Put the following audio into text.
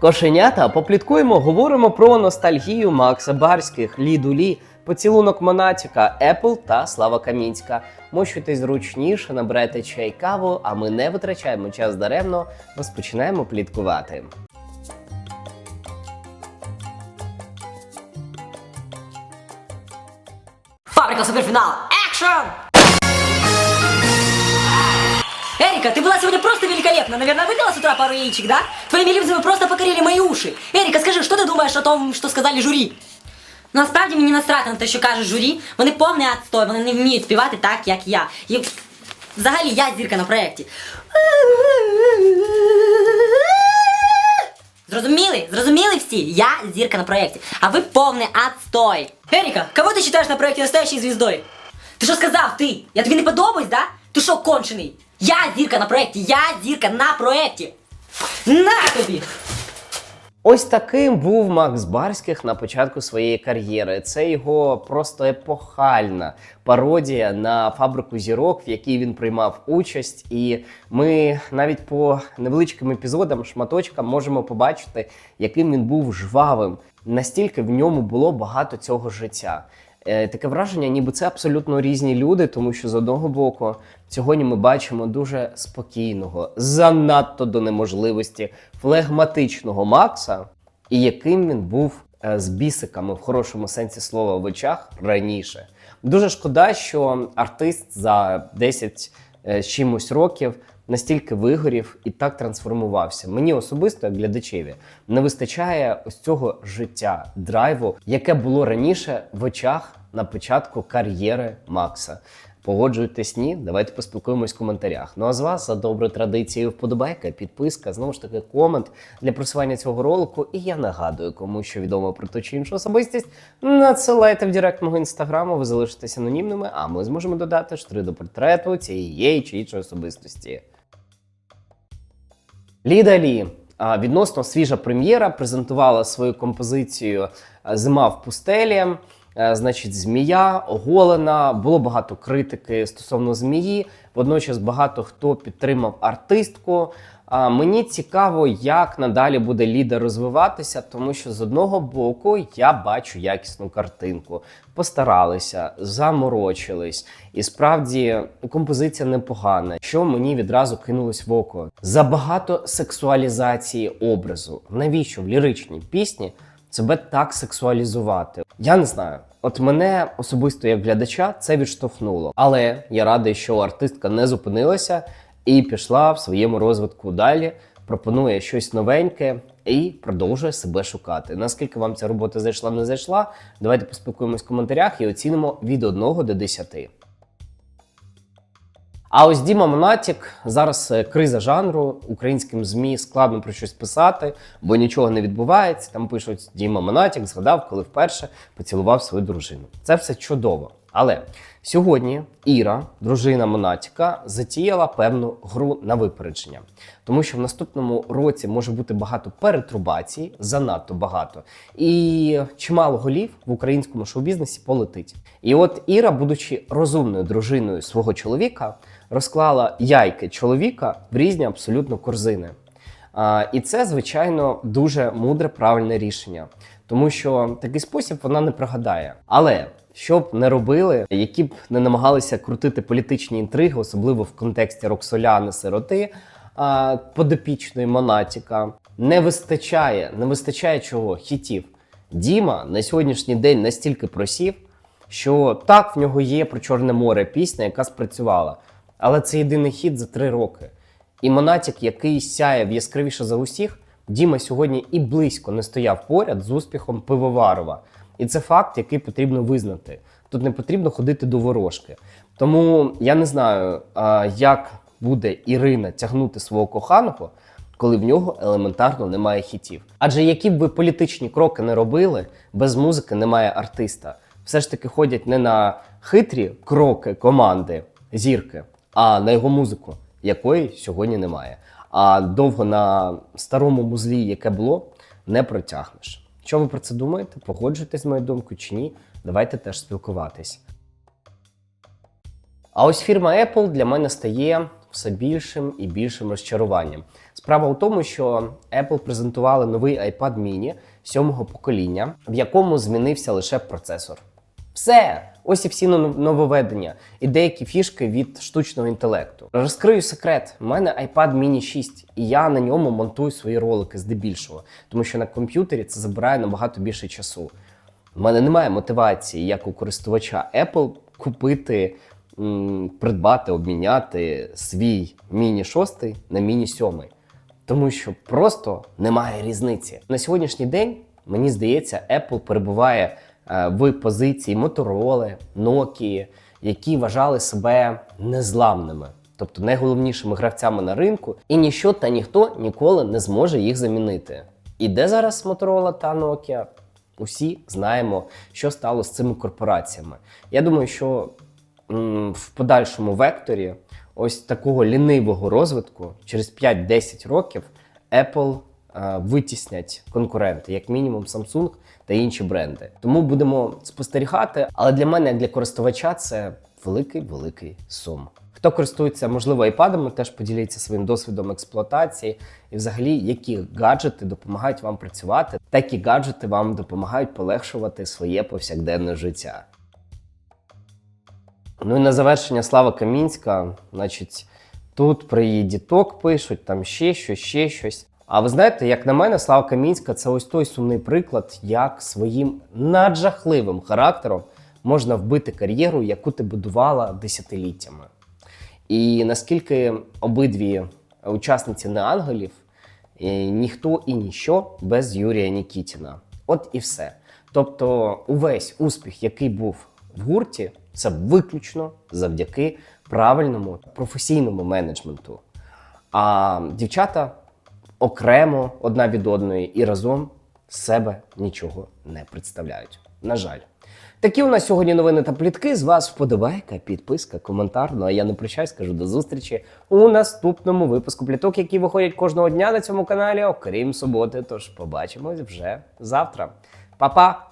Кошенята, попліткуємо, говоримо про ностальгію Макса Барських, Лідулі, поцілунок Монатіка, Apple та Слава Камінська. Мощуйтесь зручніше, набирайте чай каву, а ми не витрачаємо час даремно, розпочинаємо пліткувати. Фабрика суперфинал. Экшен! Эрика, ты была сегодня просто великолепна. Наверное, выпила с утра пару яичек, да? Твои мелюзы просто покорили мои уши. Эрика, скажи, що ти думаєш о том, що сказали журі? Насправді мені насрати на те, що каже журі. Вони повний отстой, вони не вміють співати так, як я. І взагалі я зірка на проєкті. Зрозуміли? Зрозуміли всі? Я зірка на проєкті, а ви повний отстой. Еріка, кого ти вважаєш на проєкті настоящей звіздою? Ти що сказав ти? Я тобі не подобаюсь, да? Ти що, кончений? Я зірка на проєкті, я зірка на проєкті. На тобі! Ось таким був Макс Барських на початку своєї кар'єри. Це його просто епохальна пародія на фабрику зірок, в якій він приймав участь. І ми навіть по невеличким епізодам, шматочкам можемо побачити, яким він був жвавим. Настільки в ньому було багато цього життя. Е, Таке враження, ніби це абсолютно різні люди, тому що з одного боку сьогодні ми бачимо дуже спокійного, занадто до неможливості флегматичного Макса, і яким він був е, з бісиками в хорошому сенсі слова в очах раніше. Дуже шкода, що артист за 10 е, з чимось років настільки вигорів і так трансформувався. Мені особисто, як глядачеві, не вистачає ось цього життя, драйву, яке було раніше в очах на початку кар'єри Макса. Погоджуєтесь ні? Давайте поспілкуємось в коментарях. Ну а з вас за добру традицію вподобайка, підписка, знову ж таки, комент для просування цього ролику. І я нагадую, кому що відомо про ту чи іншу особистість, надсилайте в директ мого інстаграму, ви залишитесь анонімними, а ми зможемо додати штри до портрету цієї чи іншої особистості. Ліда Лі. Відносно свіжа прем'єра презентувала свою композицію Зима в пустелі. Е, Значить, змія оголена. Було багато критики стосовно змії. Водночас багато хто підтримав артистку. А Мені цікаво, як надалі буде ліда розвиватися, тому що з одного боку я бачу якісну картинку. Постаралися, заморочились, і справді композиція непогана. Що мені відразу кинулось в око? Забагато сексуалізації образу. Навіщо в ліричній пісні себе так сексуалізувати? Я не знаю. От мене особисто як глядача це відштовхнуло. Але я радий, що артистка не зупинилася і пішла в своєму розвитку далі. Пропонує щось новеньке і продовжує себе шукати. Наскільки вам ця робота зайшла, не зайшла? Давайте поспілкуємось в коментарях і оцінимо від 1 до 10. А ось Діма Монатік зараз е, криза жанру. Українським ЗМІ складно про щось писати, бо нічого не відбувається. Там пишуть Діма Монатік згадав, коли вперше поцілував свою дружину. Це все чудово. Але сьогодні Іра, дружина Монатіка, затіяла певну гру на випередження, тому що в наступному році може бути багато перетрубацій, занадто багато, і чимало голів в українському шоу-бізнесі полетить. І от Іра, будучи розумною дружиною свого чоловіка, розклала яйки чоловіка в різні абсолютно корзини. А, і це, звичайно, дуже мудре правильне рішення, тому що такий спосіб вона не прогадає. Але що б не робили, які б не намагалися крутити політичні інтриги, особливо в контексті Роксоляни сироти, подопічної Монатіка, не вистачає, не вистачає чого хітів. Діма на сьогоднішній день настільки просів, що так в нього є про Чорне море пісня, яка спрацювала. Але це єдиний хід за три роки. І Монатік, який сяяв яскравіше за усіх, Діма сьогодні і близько не стояв поряд з успіхом Пивоварова. І це факт, який потрібно визнати. Тут не потрібно ходити до ворожки. Тому я не знаю, як буде Ірина тягнути свого коханого, коли в нього елементарно немає хітів. Адже які б ви політичні кроки не робили, без музики немає артиста. Все ж таки ходять не на хитрі кроки команди зірки, а на його музику, якої сьогодні немає. А довго на старому музлі, яке було, не протягнеш. Що ви про це думаєте? Погоджуєтесь з моєю думкою чи ні? Давайте теж спілкуватись. А ось фірма Apple для мене стає все більшим і більшим розчаруванням. Справа у тому, що Apple презентували новий iPad mini сьомого покоління, в якому змінився лише процесор. Все, ось і всі нововведення і деякі фішки від штучного інтелекту. Розкрию секрет: у мене iPad mini 6, і я на ньому монтую свої ролики здебільшого, тому що на комп'ютері це забирає набагато більше часу. У мене немає мотивації, як у користувача Apple, купити, придбати, обміняти свій міні 6 на міні 7. Тому що просто немає різниці. На сьогоднішній день, мені здається, Apple перебуває в позиції Motorola, Nokia, які вважали себе незламними, тобто найголовнішими гравцями на ринку, і ніщо та ніхто ніколи не зможе їх замінити. І де зараз Motorola та Nokia? Усі знаємо, що стало з цими корпораціями. Я думаю, що в подальшому векторі ось такого лінивого розвитку через 5-10 років Apple е, витіснять конкуренти, як мінімум Samsung та інші бренди. Тому будемо спостерігати. Але для мене, як для користувача, це великий великий сум. Хто користується, можливо, айпадами, теж поділіться своїм досвідом експлуатації і взагалі, які гаджети допомагають вам працювати, такі гаджети вам допомагають полегшувати своє повсякденне життя. Ну і на завершення Слава Камінська, значить, тут про її діток пишуть, там ще щось, ще щось. А ви знаєте, як на мене, Слава Камінська це ось той сумний приклад, як своїм наджахливим характером можна вбити кар'єру, яку ти будувала десятиліттями. І наскільки обидві учасниці не ангелів, ніхто і ніщо без Юрія Нікітіна. От і все. Тобто, увесь успіх, який був в гурті, це виключно завдяки правильному професійному менеджменту. А дівчата окремо одна від одної і разом з себе нічого не представляють. На жаль. Такі у нас сьогодні новини та плітки. З вас вподобайка, підписка, коментар. Ну а я не прощаюсь, кажу до зустрічі у наступному випуску пліток, які виходять кожного дня на цьому каналі, окрім суботи. Тож побачимось вже завтра. Па-па!